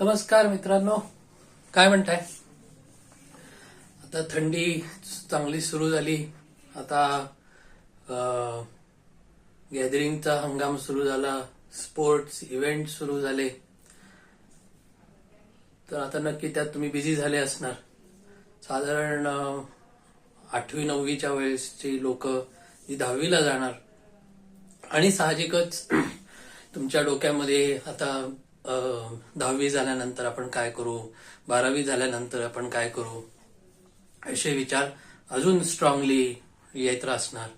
नमस्कार मित्रांनो. काय म्हणताय? आता थंडी चांगली सुरू झाली. आता गॅदरिंगचा हंगाम सुरू झाला. स्पोर्ट्स इव्हेंट सुरू झाले. तर आता नक्की त्यात तुम्ही बिझी झाले असणार. साधारण आठवी नववीच्या वेळेसची लोक जी दहावीला जाणार. आणि साहजिकच तुमच्या डोक्यामध्ये आता दहावी झाल्यानंतर आपण काय करू? बारावी झाल्यानंतर आपण काय करू? असे विचार अजून स्ट्रॉंगली येत असणार.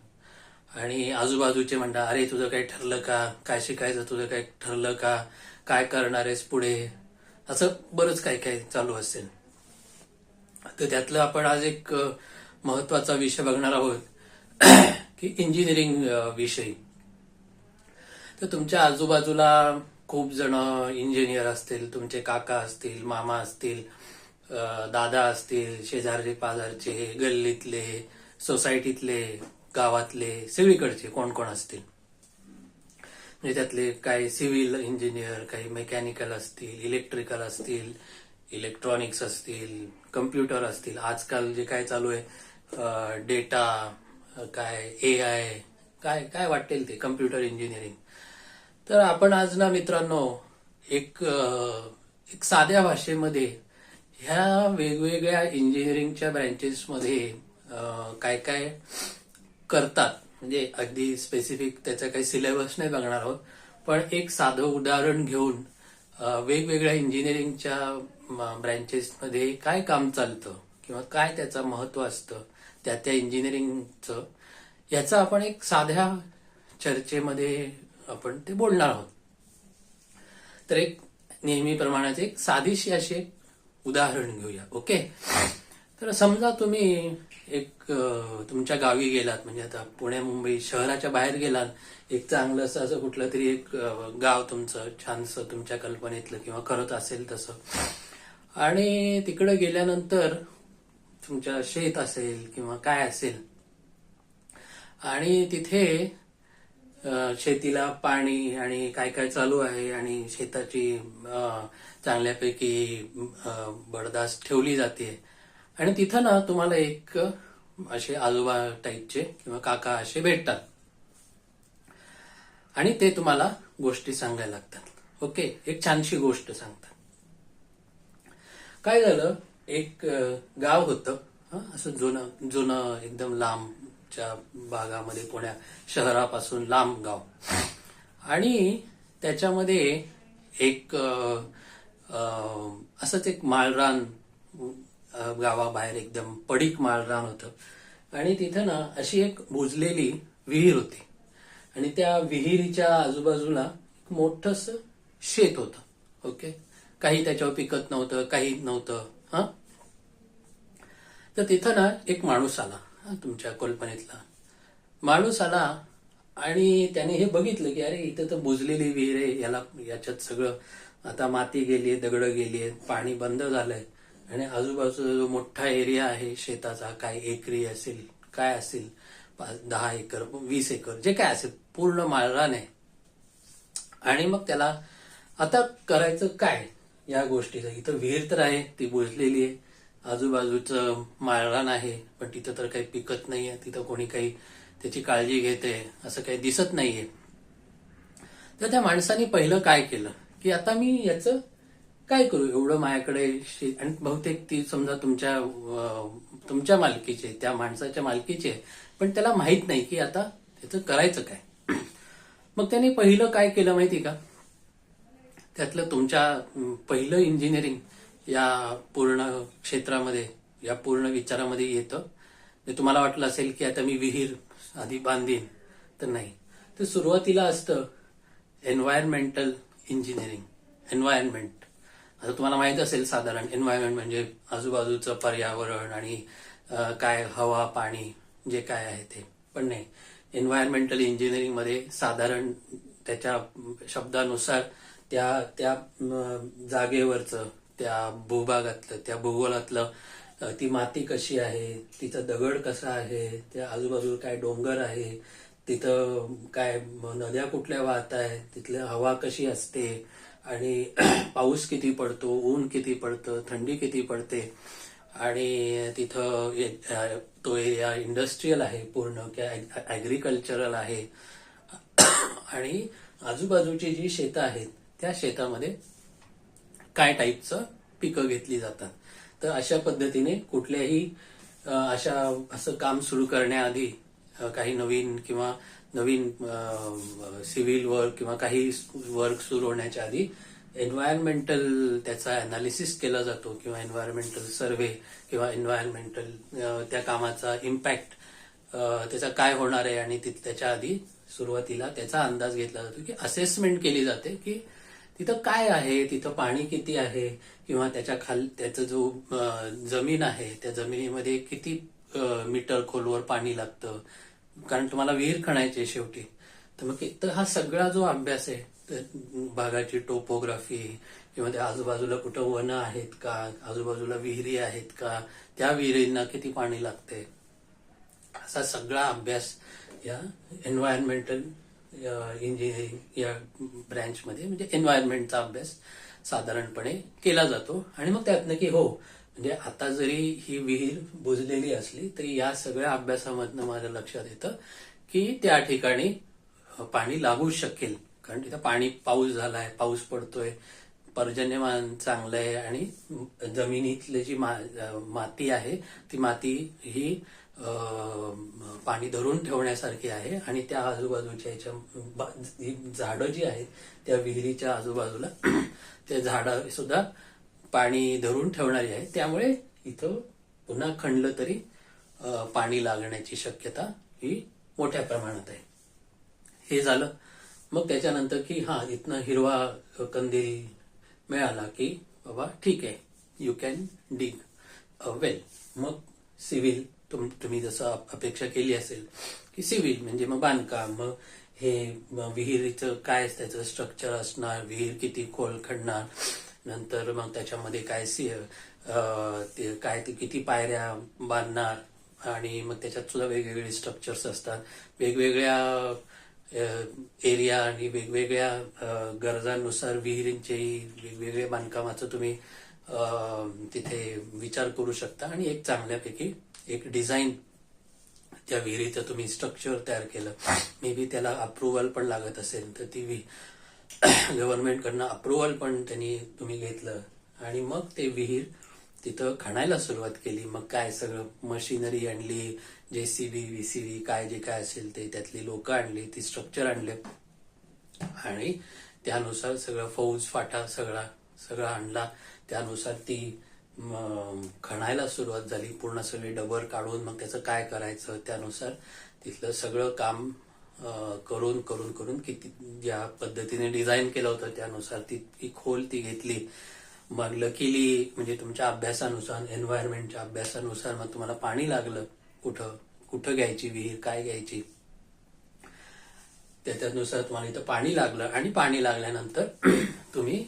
आणि आजूबाजूचे म्हणणार अरे तुझं काही ठरलं का? काय शिकायचं? तुझं काही ठरलं का? काय करणार आहेस पुढे? असं बरंच काही काही चालू असेल. तर त्यातलं आपण आज एक महत्त्वाचा विषय बघणार आहोत की इंजिनिअरिंग विषयी. तर तुमच्या आजूबाजूला खूप जण इंजिनियर असतील तुमचे काका असतील मामा असतील दादा असतील शेजारचे पाजारचे गल्लीतले सोसायटीतले गावातले सगळीकडचे कोण कोण असतील? म्हणजे त्यातले काही सिव्हिल इंजिनियर काही मेकॅनिकल असतील इलेक्ट्रिकल असतील इलेक्ट्रॉनिक्स असतील कम्प्युटर असतील. आजकाल जे काय चालू आहे डेटा काय ए आय काय काय वाटेल ते कम्प्युटर इंजिनिअरिंग. तर आपण आज ना मित्रांनो एक एक साध्या भाषेमध्ये ह्या वेगवेगळ्या इंजिनिअरिंगच्या ब्रँचेसमध्ये काय काय करतात. म्हणजे अगदी स्पेसिफिक त्याचा काही सिलेबस नाही बघणार आहोत. पण एक साधं उदाहरण घेऊन वेगवेगळ्या इंजिनिअरिंगच्या ब्रँचेसमध्ये काय काम चालतं किंवा काय त्याचं महत्त्व असतं त्या त्या इंजिनिअरिंगचं याचा आपण एक साध्या चर्चेमध्ये आपण ते बोलणार आहोत. तर एक नेहमीप्रमाणेच एक साधीशी अशी एक उदाहरण घेऊया ओके? तर समजा तुम्ही एक तुमच्या गावी गेलात म्हणजे आता पुणे मुंबई शहराच्या बाहेर गेलात एक चांगलं असं असं कुठलं तरी एक गाव तुमचं छानसं तुमच्या कल्पनेतलं किंवा करत असेल तसं. आणि तिकडे गेल्यानंतर तुमच्या शेत असेल किंवा काय असेल आणि तिथे शेतीला पाणी आणि काय काय चालू आहे आणि शेताची चांगल्यापैकी बडदास ठेवली जाते. आणि तिथं ना तुम्हाला एक असे आजोबा टाईपचे किंवा काका असे भेटतात. आणि ते तुम्हाला गोष्टी सांगायला लागतात. ओके? एक छानशी गोष्ट सांगतात. काय झालं? एक गाव होतं. असं जुनं जुनं एकदम लांब च्या भागामध्ये पुण्या शहरापासून लांब गाव. आणि त्याच्यामध्ये एक असंच एक माळरान गावाबाहेर एकदम पडीक माळरान होतं. आणि तिथं ना अशी एक बुजलेली विहीर होती. आणि त्या विहिरीच्या आजूबाजूला एक मोठस शेत होतं. ओके? काही त्याच्यावर पिकत नव्हतं काही नव्हतं. हा? तर तिथं ना एक माणूस आला. तुमच्या कल्पनेतला. माणूस आला आणि त्याने हे बघितलं की अरे इथं तर बुजलेली विहीर आहे याला याच्यात सगळं आता माती गेली दगडं गेली पाणी बंद झालंय. आणि आजूबाजूचा जो मोठा एरिया आहे शेताचा काय एकरी असेल काय असेल पाच दहा एकर वीस एकर जे काय असेल पूर्ण माळरान. आहे आणि मग त्याला आता करायचं काय? या गोष्टीचं. इथं विहीर तर आहे ती बुजलेली आहे आजूबाजूचं माळरान आहे पण तिथं तर काही पिकत नाहीये तिथं कोणी काही त्याची काळजी घेते असं काही दिसत नाहीये. तर त्या माणसाने पहिलं काय केलं? की आता मी याचं काय करू? एवढं माझ्याकडे आणि बहुतेक ती समजा तुमच्या तुमच्या मालकीचे त्या माणसाच्या मालकीचे आहे. पण त्याला माहीत नाही की आता त्याचं करायचं काय. मग त्याने पहिलं काय केलं माहिती का? त्यातलं तुमच्या पहिलं इंजिनिअरिंग या पूर्ण क्षेत्रामध्ये या पूर्ण विचारामध्ये येतं. म्हणजे तुम्हाला वाटलं असेल की आता मी विहीर आधी बांधीन तर नाही. तर सुरुवातीला असतं एन्व्हायरमेंटल इंजिनिअरिंग एन्व्हायरमेंट आता तुम्हाला माहीत असेल साधारण एन्व्हायरमेंट म्हणजे आजूबाजूचं पर्यावरण आणि काय हवा पाणी जे काय आहे ते. पण नाही. एन्व्हायरमेंटल इंजिनिअरिंगमध्ये साधारण त्याच्या शब्दानुसार त्या त्या जागेवरचं त्या भूभागातलं त्या भूगोलातलं ती माती कशी आहे तिथं दगड कसा आहे त्या आजूबाजूला काय डोंगर आहे तिथं काय नद्या कुठल्या वाहत आहेत तिथली हवा कशी असते आणि पाऊस किती पडतो ऊन किती पडतं थंडी किती पडते. आणि तिथं तो एरिया इंडस्ट्रीयल आहे पूर्ण किंवा ॲग्रिकल्चरल आहे. आणि आजूबाजूची जी शेतं आहेत त्या शेतामध्ये काय टाईपचं पिकं घेतली जातात. तर अशा पद्धतीने कुठल्याही अशा असं काम सुरू करण्याआधी काही नवीन किंवा नवीन सिव्हिल वर्क किंवा काही वर्क सुरू होण्याच्या आधी एन्व्हायरमेंटल त्याचा अनालिसिस केला जातो किंवा एन्व्हायरमेंटल सर्व्हे किंवा एन्व्हायरमेंटल त्या कामाचा इम्पॅक्ट त्याचा काय होणार आहे आणि त्याच्या आधी सुरुवातीला त्याचा अंदाज घेतला जातो की असेसमेंट केली जाते की तिथं काय आहे? तिथं पाणी किती आहे? किंवा त्याच्या खाल त्याचं जो जमीन आहे त्या जमिनीमध्ये किती मीटर खोलवर पाणी लागतं? कारण तुम्हाला विहीर खणायची आहे शेवटी. तर मग तर हा सगळा जो अभ्यास आहे भागाची टोपोग्राफी किंवा त्या आजूबाजूला कुठं वनं आहेत का? आजूबाजूला विहिरी आहेत का? त्या विहिरींना किती पाणी लागते असा सगळा अभ्यास या एन्व्हायरमेंटल इंजिनिअरिंग या ब्रँचमध्ये म्हणजे एन्व्हायरमेंटचा अभ्यास साधारणपणे केला जातो. आणि मग त्यातनं की हो म्हणजे आता जरी ही विहीर बुजलेली असली तरी या सगळ्या अभ्यासामधनं माझ्या लक्षात येतं की त्या ठिकाणी पाणी लागू शकेल. कारण तिथं पाणी पाऊस झालाय पाऊस पडतोय पर्जन्यमान चांगलं आहे आणि जमिनीतली जी मा- माती आहे ती माती ही पाणी धरून ठेवण्यासारखी आहे आणि त्या आजूबाजूच्या याच्या ही झाडं जी आहेत त्या विहिरीच्या आजूबाजूला त्या झाडं सुद्धा पाणी धरून ठेवणारी आहे. त्यामुळे इथं पुन्हा खणलं तरी पाणी लागण्याची शक्यता ही मोठ्या प्रमाणात आहे. हे झालं. मग त्याच्यानंतर की हा इथनं हिरवा कंदील मिळाला की बाबा ठीक आहे. यू कॅन डिग वेल मग सिव्हिल तुम्ही जसं अपेक्षा केली असेल की सिव्हिल म्हणजे मग बांधकाम मग हे विहिरीचं काय त्याचं स्ट्रक्चर असणार विहीर किती खोल खणणार नंतर मग त्याच्यामध्ये काय सी ते काय ते किती पायऱ्या बांधणार आणि मग त्याच्यात सुद्धा वेगवेगळे स्ट्रक्चर्स असतात. वेगवेगळ्या एरिया आणि वेगवेगळ्या गरजांनुसार विहिरींचेही वेगवेगळ्या बांधकामाचं तुम्ही तिथे विचार करू शकता. आणि एक चांगल्यापैकी एक डिझाईन त्या विहिरीचं तुम्ही स्ट्रक्चर तयार केलं. मे बी त्याला अप्रुव्हल पण लागत असेल तर ती गव्हर्नमेंटकडनं अप्रुव्हल पण त्यांनी तुम्ही घेतलं. आणि मग ते विहीर तिथं खणायला सुरुवात केली. मग काय सगळं मशिनरी आणली जे C B V C B काय जे काय असेल ते त्यातली लोक आणली ती स्ट्रक्चर आणले. आणि त्यानुसार सगळं फौज फाटा सगळा सगळा आणला. त्यानुसार ती खणायला सुरुवात झाली. पूर्ण सगळी डबर काढून मग त्याचं काय करायचं त्यानुसार तिथलं सगळं काम करून करून करून किती ज्या पद्धतीने डिझाईन केलं होतं त्यानुसार ती खोल ती घेतली. मग लकीली म्हणजे तुमच्या अभ्यासानुसार एन्व्हायरमेंटच्या अभ्यासानुसार मग तुम्हाला पाणी लागलं कुठं कुठं घ्यायची विहीर काय घ्यायची? त्याच्यानुसार तुम्हाला इथं पाणी लागलं आणि पाणी लागल्यानंतर तुम्ही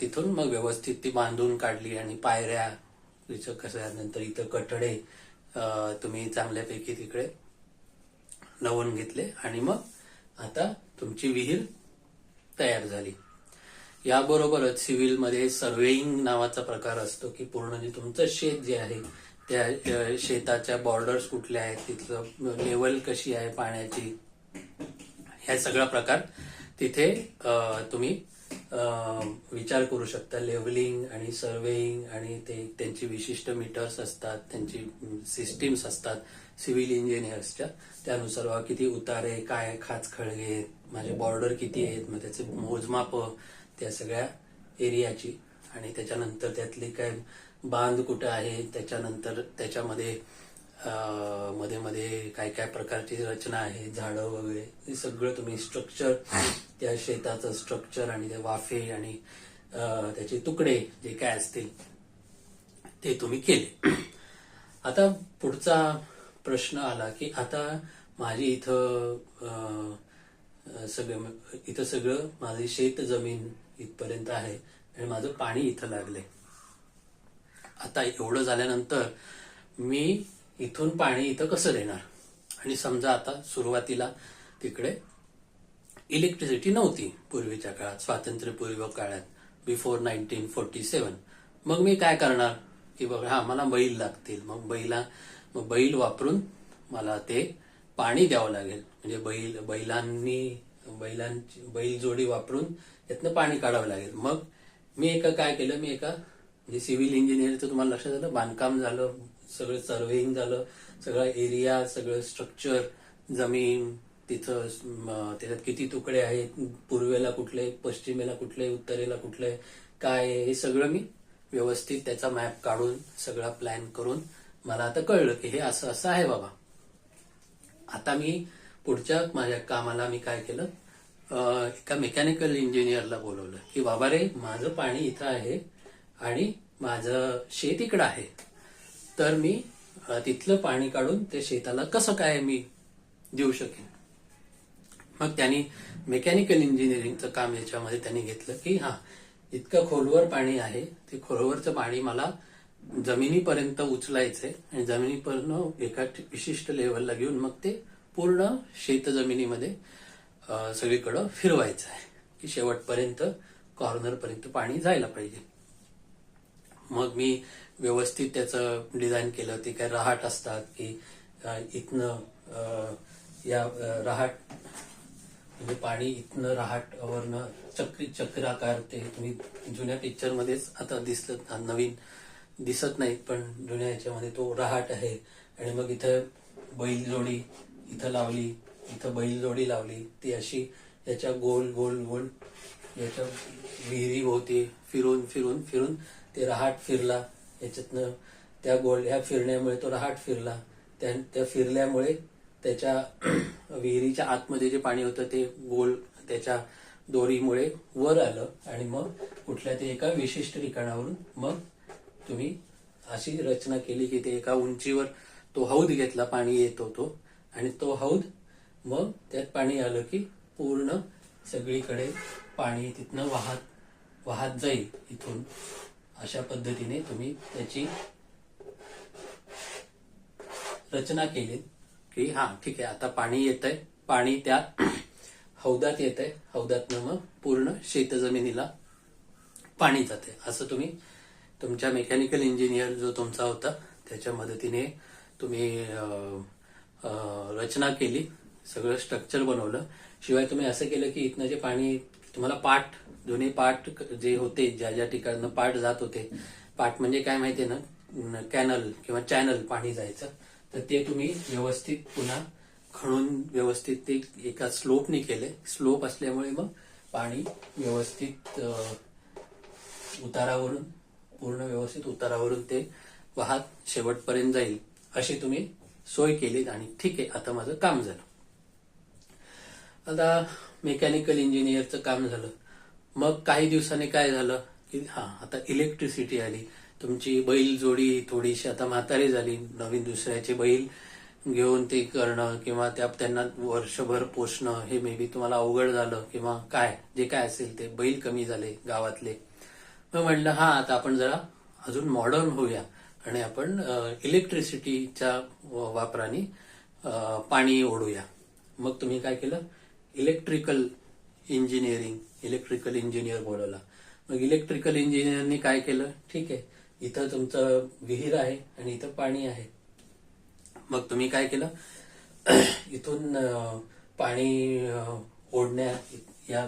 तिथून मग व्यवस्थित ती बांधून काढली आणि पायऱ्या तिचं कसं नंतर इथं कठडे तुम्ही चांगल्यापैकी तिकडे लावून घेतले आणि मग आता तुमची विहीर तयार झाली. याबरोबरच सिव्हिलमध्ये सर्वेईंग नावाचा प्रकार असतो की पूर्ण जे तुमचं शेत जे आहे त्या शेताच्या बॉर्डर्स कुठल्या आहेत तिथलं लेवल कशी आहे पाण्याची ह्या सगळा प्रकार तिथे तुम्ही विचार करू शकता. लेवलिंग आणि सर्वेईंग आणि ते त्यांची विशिष्ट मीटर्स असतात त्यांची सिस्टीम्स असतात सिव्हिल इंजिनियर्सच्या. त्यानुसार बा किती उतारे काय खाच खळगे माझे बॉर्डर किती आहेत मग त्याचे मोजमाप त्या सगळ्या एरियाची. आणि त्याच्यानंतर त्यातली काय बांध कुठं आहे त्याच्यानंतर त्याच्यामध्ये मध्ये मध्ये काय काय प्रकारची रचना आहे झाडं वगैरे हे सगळं तुम्ही स्ट्रक्चर त्या शेताचं स्ट्रक्चर आणि त्या वाफे आणि त्याचे तुकडे जे काय असतील ते तुम्ही केले. आता पुढचा प्रश्न आला की आता माझी इथं अं, सगळं इथं सगळं माझी शेत जमीन इथपर्यंत आहे आणि माझं पाणी इथं लागलंय. आता एवढं झाल्यानंतर मी इथून पाणी इथं कसं देणार? आणि समजा आता सुरुवातीला तिकडे इलेक्ट्रिसिटी नव्हती पूर्वीच्या काळात स्वातंत्र्यपूर्व काळात बिफोर नाईन्टीन फोर्टी सेवन मग मी काय करणार? की बघा हा मला बैल लागतील. मग बैला मग बैल वापरून मला ते पाणी द्यावं लागेल. म्हणजे बैल बैलांनी बैलांची बैल जोडी वापरून त्यातनं पाणी काढावं लागेल. मग मी एका काय केलं? मी एका म्हणजे सिव्हिल इंजिनिअरचं तुम्हाला लक्षात आलं? बांधकाम झालं सगळं सर्वेइंग झालं सगळा एरिया सगळं स्ट्रक्चर जमीन तिथं त्याच्यात किती तुकडे आहेत पूर्वेला कुठले पश्चिमेला कुठले उत्तरेला कुठले काय हे सगळं मी व्यवस्थित त्याचा मॅप काढून सगळा प्लॅन करून मला आता कळलं की हे असं असं आहे बाबा. आता मी पुढच्या माझ्या कामाला मी काय केलं? एका मेकॅनिकल इंजिनियरला बोलवलं की बाबा रे माझं पाणी इथं आहे आणि माझं शेत इकडं आहे. तर मी तिथलं पाणी काढून ते शेताला कसं काय मी देऊ शकेन? मग त्यांनी मेकॅनिकल इंजिनिअरिंगचं काम याच्यामध्ये त्यांनी घेतलं की हा इतकं खोलवर पाणी आहे ते खोलवरचं पाणी मला जमिनीपर्यंत उचलायचंय आणि जमिनीपर्यंत एका विशिष्ट लेवलला घेऊन मग ते पूर्ण शेत जमिनीमध्ये सगळीकडं फिरवायचं आहे की शेवटपर्यंत कॉर्नरपर्यंत पाणी जायला पाहिजे. मग मी व्यवस्थित त्याचं डिझाईन केलं ते काय रहाट असतात की इथनं या रहाट म्हणजे पाणी इथनं रहाट वरनं चक्री चक्राकार ते तुम्ही जुन्या पिक्चरमध्येच आता दिसलं नवीन दिसत नाही पण जुन्या याच्यामध्ये तो रहाट आहे. आणि मग इथं बैल जोडी इथं लावली इथं बैल जोडी लावली ती अशी याच्या गोल गोल गोल याच्या विहिरी होती फिरून फिरून फिरून ते रहाट फिरला. याच्यातनं त्या गोल ह्या फिरण्यामुळे तो रहाट फिरला. त्या त्या फिरल्यामुळे त्याच्या विहिरीच्या आतमध्ये जे पाणी होतं ते गोल त्याच्या दोरीमुळे वर आलं आणि मग कुठल्या ते एका विशिष्ट ठिकाणावरून मग तुम्ही अशी रचना केली की ते एका उंचीवर तो हौद घेतला पाणी येत होतो. आणि तो हौद मग त्यात पाणी आलं की पूर्ण सगळीकडे पाणी तिथनं वाहत वाहत जाईल इथून. अशा पद्धतीने तुम्ही त्याची रचना केली की हा ठीक आहे आता पाणी येत आहे पाणी त्या हौदात येत आहे हौदातनं मग पूर्ण शेत जमिनीला पाणी जाते असं तुम्ही तुमच्या मेकॅनिकल इंजिनियर जो तुमचा होता त्याच्या मदतीने तुम्ही रचना केली. सगळं स्ट्रक्चर बनवलं. शिवाय तुम्ही असं केलं की इथनं जे पाणी तुम्हाला पाठ दोन्ही पाठ जे होते ज्या ज्या ठिकाणं पाठ जात होते पाठ म्हणजे काय माहितीये ना? कॅनल किंवा चॅनल पाणी जायचं. तर ते तुम्ही व्यवस्थित पुन्हा खणून व्यवस्थित ते एका स्लोपने केले. स्लोप असल्यामुळे मग पाणी व्यवस्थित उतारावरून पूर्ण व्यवस्थित उतारावरून ते वाहत शेवटपर्यंत जाईल. अशी तुम्ही सोय केली आणि ठीक आहे आता माझं काम झालं. आता मेकॅनिकल इंजिनियरचं काम झालं. मग काही दिवसांनी काय झालं की हा आता इलेक्ट्रिसिटी आली. तुमची बैल जोडी थोडीशी आता म्हातारी झाली. नवीन दुसऱ्याचे बैल घेऊन ते करणं किंवा त्या त्यांना वर्षभर पोषणं हे मे बी तुम्हाला अवघड झालं किंवा काय जे काय असेल ते. बैल कमी झाले गावातले. मग म्हणलं हा आता आपण जरा अजून मॉडर्न होऊया. आणि आपण इलेक्ट्रिसिटीच्या वापराने पाणी ओढूया. मग तुम्ही काय केलं? इलेक्ट्रिकल इंजिनिअरिंग इलेक्ट्रिकल इंजिनियर बोलवला. मग इलेक्ट्रिकल इंजिनियरनी काय केलं? ठीक आहे. इथं तुमचं विहीर आहे आणि इथं पाणी आहे. मग तुम्ही काय केलं? इथून पाणी ओढण्या या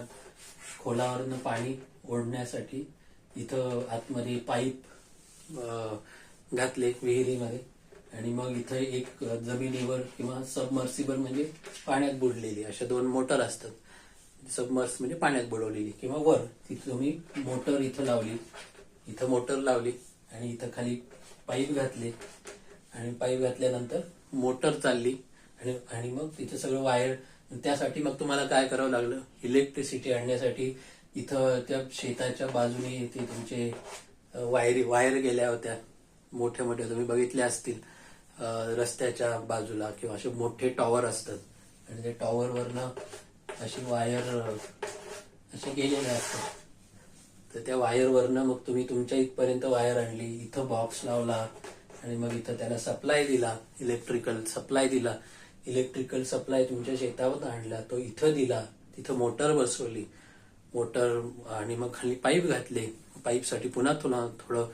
खोलावरनं पाणी ओढण्यासाठी इथं आतमध्ये पाईप घातले विहिरीमध्ये. आणि मग इथं एक जमिनीवर किंवा सबमर्सिबल म्हणजे पाण्यात बुडलेली अशा दोन मोटर असतात. सबमर्स म्हणजे पाण्यात बुडवलेली किंवा वर. तिथं तुम्ही मोटर इथं लावली इथं मोटर लावली आणि इथं खाली पाईप घातले. आणि पाईप घातल्यानंतर मोटर चालली आणि आणि मग तिथं सगळं वायर त्यासाठी मग तुम्हाला काय करावं लागलं? इलेक्ट्रिसिटी आणण्यासाठी इथं त्या शेताच्या बाजूने ते तुमचे वायरी वायर गेल्या होत्या. मोठ्या मोठ्या तुम्ही बघितल्या असतील. रस्त्याच्या बाजूला किंवा असे मोठे टॉवर असतात. आणि ते टॉवरवरनं अशी वायर असे गेलेले असतात. तर त्या वायरवरनं मग तुम्ही तुमच्या इथपर्यंत वायर आणली इथं बॉक्स लावला आणि मग इथं त्याला सप्लाय दिला इलेक्ट्रिकल सप्लाय दिला. इलेक्ट्रिकल सप्लाय तुमच्या शेतावर आणला तो इथं दिला तिथं मोटर बसवली. मोटर आणि मग खाली पाईप घातले. पाईपसाठी पुन्हा थोडं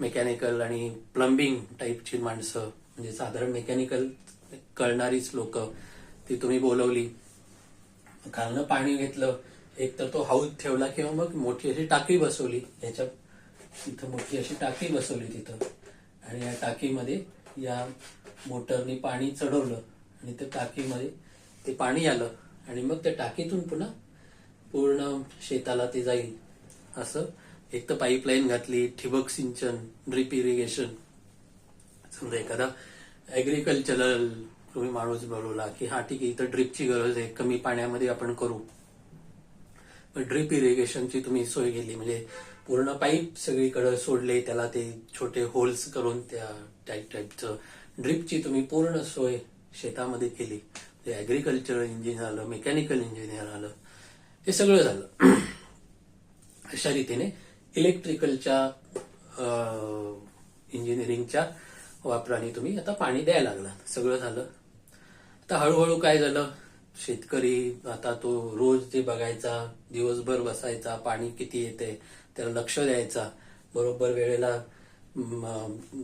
मेकॅनिकल आणि प्लंबिंग टाईपची माणसं म्हणजे साधारण मेकॅनिकल कळणारीच लोक ती तुम्ही बोलवली. खालनं पाणी घेतलं. एक तर तो हाऊस ठेवला किंवा मग मोठी अशी टाकी बसवली. याच्या तिथं मोठी अशी टाकी बसवली तिथं. आणि या टाकीमध्ये या मोटरनी पाणी चढवलं आणि त्या टाकीमध्ये ते पाणी आलं आणि मग त्या टाकीतून पुन्हा पूर्ण शेताला ते जाईल. असं एक तर पाईपलाईन घातली ठिबक सिंचन ड्रिप इरिगेशन समजा एखादा ऍग्रिकल्चरल तुम्ही माणूस बोलवला की हा ठीक आहे इथं ड्रिपची गरज आहे कमी पाण्यामध्ये आपण करू. पण ड्रिप इरिगेशनची तुम्ही सोय केली म्हणजे पूर्ण पाईप सगळीकडे सोडले त्याला ते छोटे होल्स करून त्या टाईप टाईपचं ड्रिपची तुम्ही पूर्ण सोय शेतामध्ये केली. म्हणजे ऍग्रिकल्चरल इंजिनियर आलं मेकॅनिकल इंजिनियर आलं हे सगळं झालं. अशा रीतीने इलेक्ट्रिकलच्या इंजिनिअरिंगच्या वापराने तुम्ही आता पाणी द्यायला लागला. सगळं झालं. आता हळूहळू काय झालं? शेतकरी आता तो रोज जे बघायचा दिवसभर बसायचा पाणी किती येते त्याला लक्ष द्यायचा. बरोबर वेळेला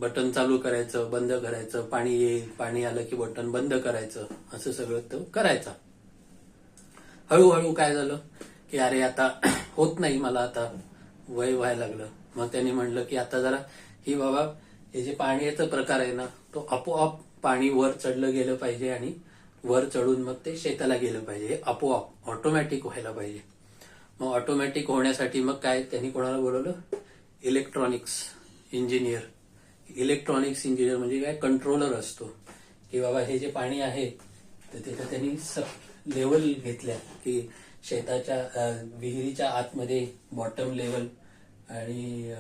बटन चालू करायचं बंद करायचं पाणी येईल पाणी आलं की बटन बंद करायचं असं सगळं तो करायचा. हळूहळू काय झालं की अरे आता होत नाही मला आता वय व्हायला लागलं. मग त्यांनी म्हणलं की आता जरा ही बाबा हे जे पाण्याचा प्रकार आहे ना तो आपोआप पाणी वर चढलं गेलं पाहिजे आणि वर चढून मग ते शेताला गेलं पाहिजे. हे आपोआप ऑटोमॅटिक व्हायला पाहिजे. मग ऑटोमॅटिक होण्यासाठी मग काय त्यांनी कोणाला बोलवलं? इलेक्ट्रॉनिक्स इंजिनियर इलेक्ट्रॉनिक्स इंजिनियर म्हणजे काय? कंट्रोलर असतो. की बाबा हे जे पाणी आहे तर तिथं त्यांनी सब लेवल घेतल्या की शेताच्या विहिरीच्या आतमध्ये बॉटम लेवल आणि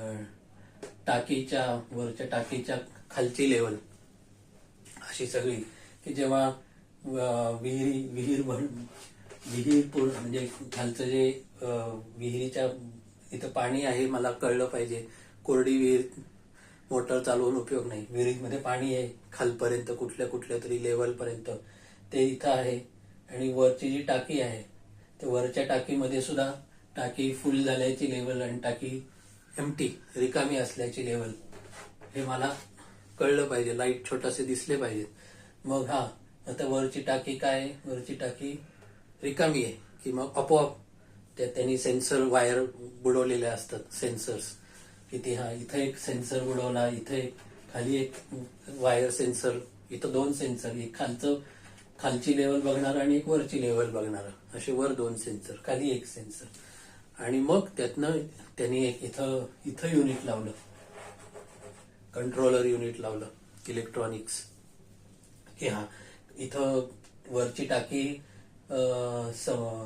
टाकीच्या वरच्या टाकीच्या खालची लेवल अशी सगळी की जेव्हा विहिरी विहीर विहीर पूर्ण म्हणजे खालचं जे विहिरीच्या इथं पाणी आहे मला कळलं पाहिजे. कोरडी विहीर मोटर चालवून उपयोग नाही. विहिरीमध्ये पाणी आहे खालपर्यंत कुठल्या कुठल्या तरी लेवलपर्यंत ते इथं आहे आणि वरची जी टाकी आहे त्या वरच्या टाकीमध्ये सुद्धा टाकी फुल झाल्याची लेवल आणि टाकी एमटी रिकामी असल्याची लेवल हे मला कळलं पाहिजे लाइट छोटासे दिसले पाहिजेत मग हा आता वरची टाकी काय? आहे? वरची टाकी रिकामी आहे की मग आपोआप त्या त्यांनी सेन्सर वायर बुडवलेल्या असतात सेन्सर्स किती हा इथं एक सेन्सर बुडवला इथं एक खाली एक वायर सेन्सर इथं दोन सेन्सर एक खालचं खालची लेवल बघणार आणि एक वरची लेवल बघणार. असे वर दोन सेन्सर खाली एक सेन्सर आणि मग त्यातनं त्यांनी एक इथं इथं युनिट लावलं. कंट्रोलर युनिट लावलं इलेक्ट्रॉनिक्स की हा इथं वरची टाकी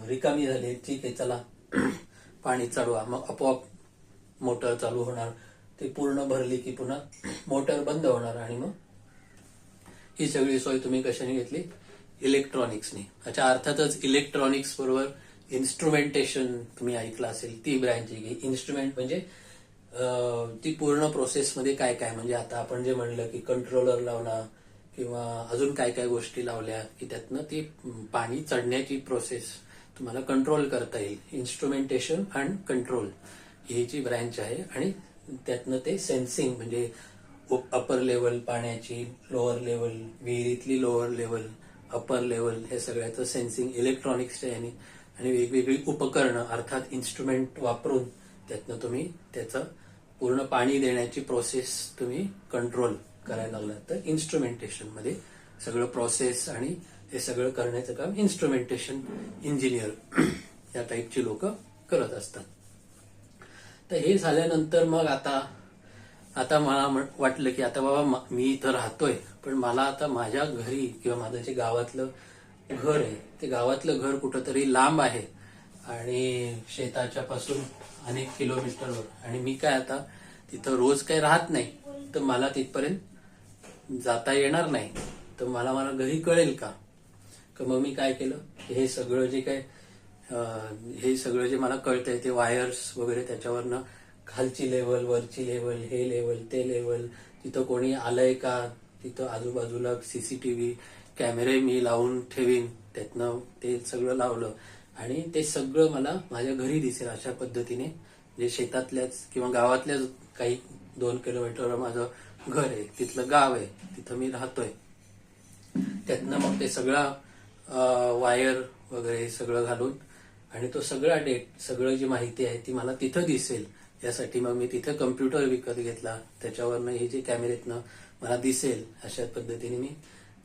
रिकामी झाली ठीक आहे चला. पाणी चढवा. मग आपोआप मोटर चालू होणार. ते पूर्ण भरली की पुन्हा मोटर बंद होणार आणि मग ही सगळी सोय तुम्ही कशाने घेतली? इलेक्ट्रॉनिक्सनी अच्छा अर्थातच इलेक्ट्रॉनिक्स बरोबर इन्स्ट्रुमेंटेशन तुम्ही ऐकलं असेल ती ब्रँच आहे. की इन्स्ट्रुमेंट म्हणजे ती पूर्ण प्रोसेसमध्ये काय काय? म्हणजे आता आपण जे म्हणलं की कंट्रोलर लावला किंवा अजून काय काय गोष्टी लावल्या की त्यातनं ती पाणी चढण्याची प्रोसेस तुम्हाला कंट्रोल करता येईल. इन्स्ट्रुमेंटेशन अँड कंट्रोल ही जी ब्रँच आहे आणि त्यातनं ते सेन्सिंग म्हणजे अपर लेवल पाण्याची लोअर लेवल विहिरीतली लोअर लेवल अपर लेवल हे सगळ्याचं सेन्सिंग इलेक्ट्रॉनिक्सच्या याने आणि वेगवेगळी उपकरणं अर्थात इन्स्ट्रुमेंट वापरून त्यातनं तुम्ही त्याचं पूर्ण पाणी देण्याची प्रोसेस तुम्ही कंट्रोल करायला लागला तर इन्स्ट्रुमेंटेशनमध्ये सगळं प्रोसेस आणि हे सगळं करण्याचं काम इन्स्ट्रुमेंटेशन इंजिनियर या टाईपची लोक करत असतात. तर हे झाल्यानंतर मग आता आता मला वाटलं की आता बाबा मी इथं राहतोय पण मला आता माझ्या घरी किंवा माझं जे गावातलं घर आहे. ते गावातलं घर कुठंतरी लांब आहे आणि शेताच्या पासून अनेक किलोमीटरवर आणि मी काय आता तिथं रोज काही राहत नाही तर मला तिथपर्यंत जाता येणार नाही तर मला मला घरी कळेल का? मग मी काय केलं हे सगळं जे काय हे सगळं जे मला कळतंय ते वायर्स वगैरे त्याच्यावरनं खालची लेवल वरची लेवल हे लेवल ते लेवल तिथं कोणी आलंय का? तिथं आजूबाजूला सीसीटीव्ही कॅमेरे मी लावून ठेवीन त्यातनं ते सगळं लावलं. आणि ते सगळं मला माझ्या घरी दिसेल अशा पद्धतीने. जे शेतातल्याच किंवा गावातल्याच काही दोन किलोमीटरवर माझं घर आहे तिथलं गाव आहे तिथं मी राहतोय. त्यातनं मग ते सगळा वायर वगैरे सगळं घालून आणि तो सगळा डेट सगळं जी माहिती आहे ती मला तिथं दिसेल. यासाठी मग मी तिथं कम्प्युटर विकत घेतला. त्याच्यावरनं हे जे कॅमेरेतनं मला दिसेल अशा पद्धतीने मी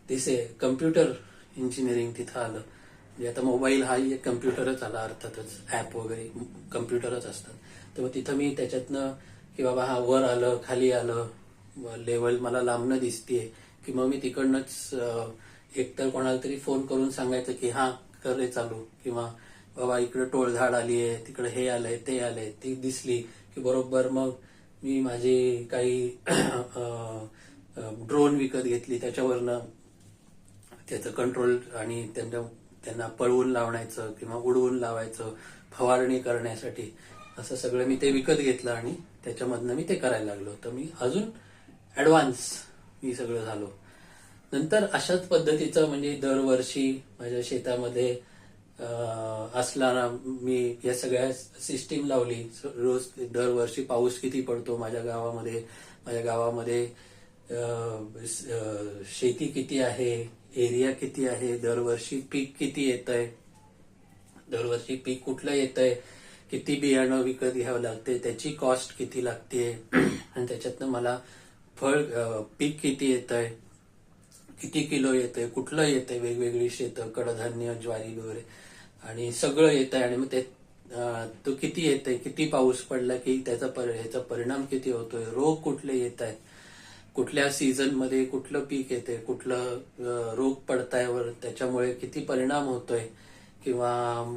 दिसेल कम्प्युटर इंजिनिअरिंग तिथं आलं. म्हणजे आता मोबाईल हा एक कम्प्युटरच आला अर्थातच ऍप वगैरे कम्प्युटरच असतात. तर मग तिथं मी त्याच्यातनं की बाबा हा वर आलं खाली आलं लेवल मला लांबनं दिसतीये. की मग मी तिकडनंच एकतर कोणाला तरी फोन करून सांगायचं की हा कर रे चालू. किंवा बाबा इकडे टोळधाड आली आहे तिकडे हे आलंय ते आलंय ती दिसली की बरोबर मग मी माझी काही ड्रोन विकत घेतली. त्याच्यावरनं त्याचं कंट्रोल आणि त्यांना त्यांना पळवून लावण्याचं किंवा उडवून लावायचं फवारणी करण्यासाठी असं सगळं मी ते विकत घेतलं आणि त्याच्यामधनं मी ते करायला लागलो. तर मी अजून ऍडव्हान्स मी सगळं झालो. नंतर अशाच पद्धतीचं म्हणजे दरवर्षी माझ्या शेतामध्ये असणारा असताना मी या सगळ्या सिस्टीम लावली. रोज दरवर्षी पाऊस किती पडतो माझ्या गावामध्ये माझ्या गावामध्ये शेती किती आहे एरिया किती आहे? दरवर्षी पीक किती येत आहे दरवर्षी पीक कुठलं येत आहे किती बियाणं विकत घ्यावं लागते? त्याची कॉस्ट किती लागते? आणि त्याच्यातनं मला फळ पीक किती येत आहे किती किलो येतंय? कुठलं येतंय? वेगवेगळी शेतं कडधान्य ज्वारी वगैरे. आणि सगळं येत आहे आणि मग ते तो किती येतंय? किती पाऊस पडला की त्याचा पर ह्याचा परिणाम किती होतोय? रोग कुठले येत आहेत कुठल्या सीझनमध्ये कुठलं पीक येते कुठलं रोग पडताय वर त्याच्यामुळे किती परिणाम होतोय? किंवा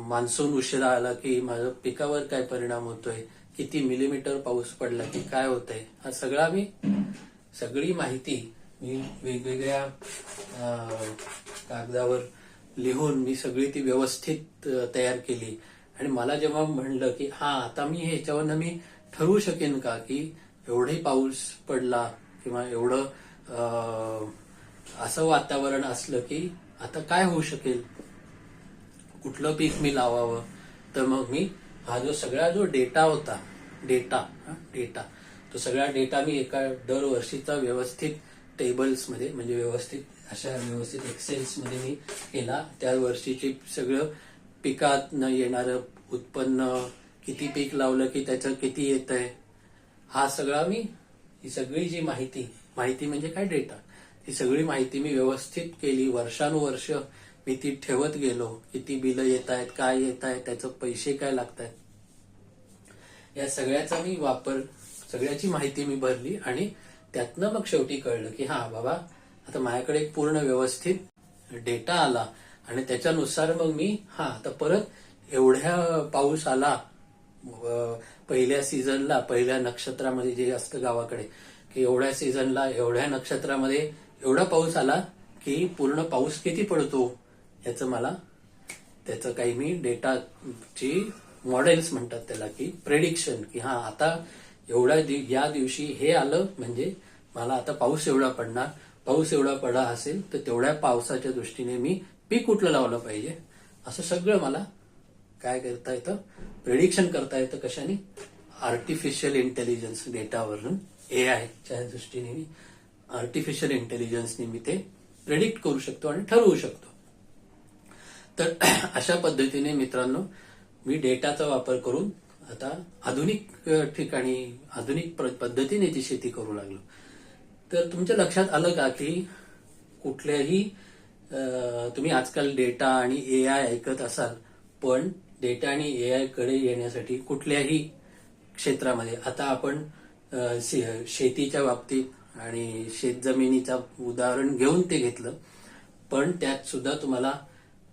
मान्सून उशिरा आला की माझ्या पिकावर काय परिणाम होतोय? किती मिलीमीटर पाऊस पडला की काय होतंय? हा सगळा मी सगळी माहिती मी वेगवेगळ्या कागदावर लिहून मी सगळी ती व्यवस्थित तयार केली. आणि मला जेव्हा म्हणलं की हा आता मी ह्याच्यावरनं मी ठरवू शकेन का की एवढे पाऊस पडला किंवा एवढं असं वातावरण असलं की आता काय होऊ शकेल? कुठलं पीक मी लावावं? तर मग मी हा जो सगळा जो डेटा होता डेटा डेटा तो सगळा डेटा मी एका दरवर्षीचा व्यवस्थित टेबल्समध्ये म्हणजे व्यवस्थित अशा व्यवस्थित एक्सेल्समध्ये मी केला. त्या वर्षीची सगळं पिकात न येणारं उत्पन्न किती पीक लावलं की त्याचं किती येत आहे हा सगळा मी ती सगळी जी माहिती माहिती म्हणजे काय डेटा ती सगळी माहिती मी व्यवस्थित केली. वर्षानुवर्ष मी ती ठेवत गेलो. किती बिलं येत आहेत काय येत आहेत त्याचं पैसे काय लागत आहेत या सगळ्याचा मी वापर सगळ्याची माहिती मी भरली आणि त्यातनं मग शेवटी कळलं की हा बाबा आता माझ्याकडे एक पूर्ण व्यवस्थित डेटा आला आणि त्याच्यानुसार मग मी हा आता परत एवढ्या पाऊस आला पहिल्या सीझनला पहिल्या नक्षत्रामध्ये जे असतं गावाकडे की एवढ्या सीझनला एवढ्या नक्षत्रामध्ये एवढा पाऊस आला की पूर्ण पाऊस किती पडतो याचं मला त्याचं काही मी डेटाची मॉडेल्स म्हणतात त्याला की प्रेडिक्शन की हा आता एवढ्या दिव- या दिवशी हे आलं म्हणजे मला आता पाऊस एवढा पडणार पाऊस एवढा पडला असेल तर तेवढ्या पावसाच्या दृष्टीने मी पीक कुठलं लावलं पाहिजे असं सगळं मला काय करता येतं? प्रेडिक्शन करता येतं कशाने? आर्टिफिशियल इंटेलिजन्स डेटावरून ए आयच्या दृष्टीने मी आर्टिफिशियल इंटेलिजन्सने मी ते प्रेडिक्ट करू शकतो आणि ठरवू शकतो. तर अशा पद्धतीने मित्रांनो मी डेटाचा वापर करून आता आधुनिक ठिकाणी आधुनिक पद्धतीने ती शेती करू लागलो. तर तुमच्या लक्षात आलं का की कुठल्याही तुम्ही आजकाल डेटा आणि ए आय ऐकत असाल पण डेटा आणि ए आयकडे येण्यासाठी कुठल्याही क्षेत्रामध्ये. आता आपण शे- शेतीच्या बाबतीत आणि शेतजमिनीचा उदाहरण घेऊन ते घेतलं. पण त्यात सुद्धा तुम्हाला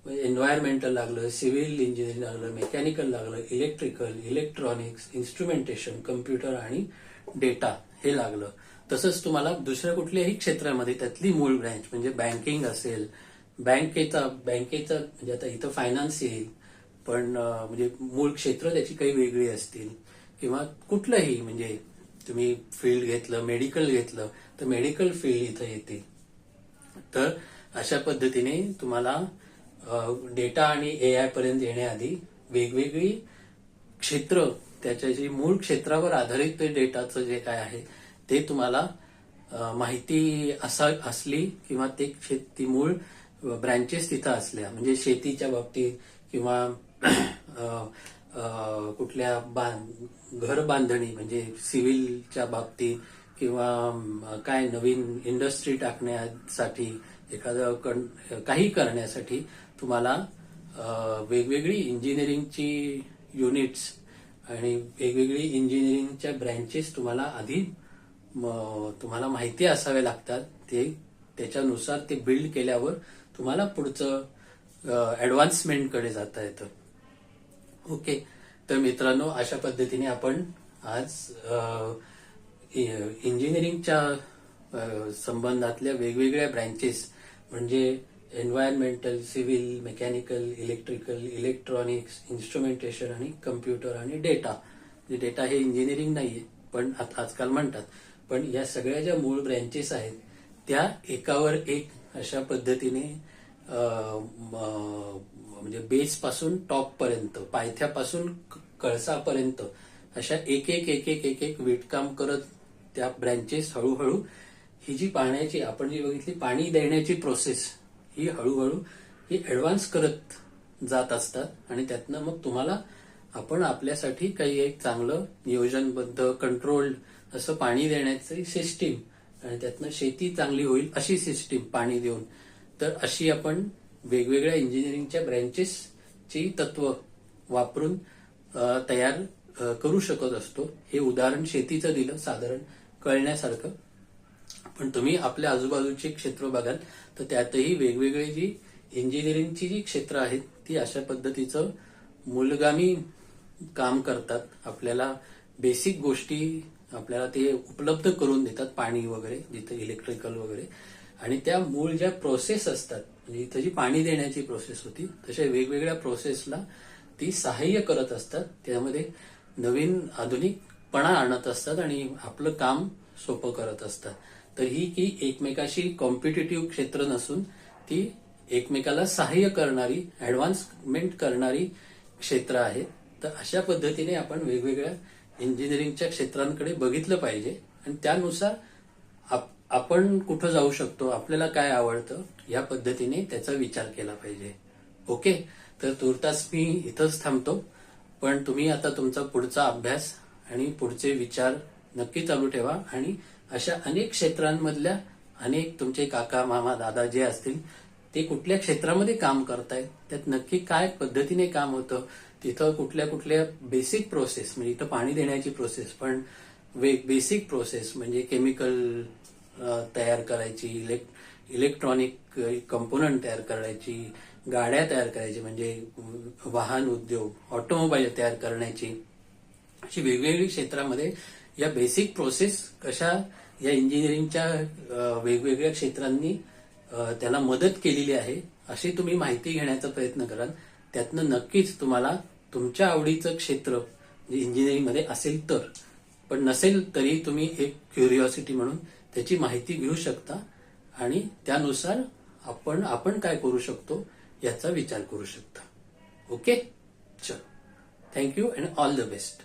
एन्व्हायरमेंटल लागलं सिव्हिल इंजिनिअरिंग लागलं मेकॅनिकल लागलं इलेक्ट्रिकल इलेक्ट्रॉनिक्स इन्स्ट्रुमेंटेशन कम्प्युटर आणि डेटा हे लागलं. तसंच तुम्हाला दुसऱ्या कुठल्याही क्षेत्रामध्ये त्यातली मूळ ब्रँच म्हणजे बँकिंग असेल बँकेचा बँकेचा म्हणजे आता इथं फायनान्स येईल पण म्हणजे मूळ क्षेत्र त्याची काही वेगळी असतील. किंवा कुठलंही म्हणजे तुम्ही फील्ड घेतलं मेडिकल घेतलं तर मेडिकल फील्ड इथं येते तर अशा पद्धतीने तुम्हाला डेटा आणि ए आय पर्यंत येण्याआधी वेगवेगळी क्षेत्र त्याच्याशी मूळ क्षेत्रावर आधारित ते डेटाचं जे काय आहे ते तुम्हाला माहिती असा असली किंवा ते क्षेत्र ती मूळ ब्रँचेस तिथं असल्या म्हणजे शेतीच्या बाबतीत किंवा कुठल्या बां- घर बांधणी म्हणजे सिव्हिलच्या बाबतीत किंवा काय नवीन इंडस्ट्री टाकण्यासाठी एखादं कण- काही करण्यासाठी तुम्हाला वेगवेगळी इंजिनिअरिंगची युनिट्स आणि वेगवेगळी इंजिनिअरिंगच्या ब्रँचेस तुम्हाला आधी म- तुम्हाला माहिती असावे लागतात. ते त्याच्यानुसार ते बिल्ड केल्यावर तुम्हाला पुढचं ऍडव्हान्समेंटकडे जाता येतं. ओके? तर मित्रांनो अशा पद्धतीने आपण आज इंजिनिअरिंगच्या संबंधातल्या वेगवेगळ्या ब्रँचेस म्हणजे environmental civil mechanical electrical electronics instrumentation आणि कम्प्युटर आणि डेटा डेटा हे इंजिनिअरिंग नाहीये पण आजकाल म्हणतात. पण या सगळ्या ज्या मूळ ब्रँचेस आहेत त्या एकावर एक अशा पद्धतीने म्हणजे बेस पासून टॉप पर्यंत पायथ्यापासून क- कळसापर्यंत अशा एक एक एक एक एक एक विटकाम करत त्या ब्रँचेस हळूहळू ही जी पाण्याची आपण जी बघितली पाणी देण्याची प्रोसेस ही हळूहळू ही ऍडव्हान्स करत जात असतात. आणि त्यातनं मग तुम्हाला आपण आपल्यासाठी काही एक चांगलं नियोजनबद्ध कंट्रोल्ड असं पाणी देण्याची सिस्टीम आणि त्यातनं शेती चांगली होईल अशी सिस्टीम पाणी देऊन. तर अशी आपण वेगवेगळ्या इंजिनिअरिंगच्या ब्रँचेसची तत्व वापरून तयार करू शकत असतो. हे उदाहरण शेतीचं दिलं साधारण कळण्यासारखं. पण तुम्ही आपल्या आजूबाजूचे क्षेत्र बघाल तर त्यातही वेगवेगळी जी इंजिनिअरिंगची जी क्षेत्र आहेत ती अशा पद्धतीचं मूलगामी काम करतात. आपल्याला बेसिक गोष्टी आपल्याला ते उपलब्ध करून देतात पाणी वगैरे जिथे इलेक्ट्रिकल वगैरे. आणि त्या मूळ ज्या प्रोसेस असतात म्हणजे इथं जी पाणी देण्याची प्रोसेस होती तशा वेगवेगळ्या प्रोसेसला ती सहाय्य करत असतात. त्यामध्ये नवीन आधुनिकपणा आणत असतात आणि आपलं काम सोपं करत असतात. तर ही की एकमेकाशी कॉम्पिटेटिव्ह क्षेत्र नसून ती एकमेकाला सहाय्य करणारी ऍडव्हान्समेंट करणारी क्षेत्र आहेत. तर अशा पद्धतीने आपण वेगवेगळ्या इंजिनिअरिंगच्या क्षेत्रांकडे बघितलं पाहिजे. आणि त्यानुसार आप- आपण कुठं जाऊ शकतो आपल्याला काय आवडतं या पद्धतीने त्याचा विचार केला पाहिजे. ओके? तर तुर्तास मी इथंच थांबतो. पण तुम्ही आता तुमचा पुढचा अभ्यास आणि पुढचे विचार नक्की चालू ठेवा. आणि अशा अनेक क्षेत्रांमधल्या अनेक तुमचे काका मामा दादा जे असतील ते कुठल्या क्षेत्रामध्ये काम करतायत त्यात नक्की काय पद्धतीने काम होतं तिथं कुठल्या कुठल्या बेसिक प्रोसेस म्हणजे इथं पाणी देण्याची प्रोसेस पण वेग बेसिक प्रोसेस म्हणजे केमिकल तयार करायची इलेक्ट इलेक्ट्रॉनिक कंपोनंट तयार करायची गाड्या तयार करायची म्हणजे वाहन उद्योग ऑटोमोबाईल तयार करण्याची. अशी वेगवेगळी क्षेत्रामध्ये या बेसिक प्रोसेस कशा या इंजिनिअरिंगच्या वेगवेगळ्या क्षेत्रांनी त्याला मदत केलेली आहे अशी तुम्ही माहिती घेण्याचा प्रयत्न कराल. त्यातनं नक्कीच तुम्हाला तुमच्या आवडीचं क्षेत्र म्हणजे जे इंजिनिअरिंगमध्ये असेल तर. पण नसेल तरी तुम्ही एक क्युरिओसिटी म्हणून त्याची माहिती घेऊ शकता आणि त्यानुसार आपण आपण काय करू शकतो याचा विचार करू शकता. ओके चल thank you and all the best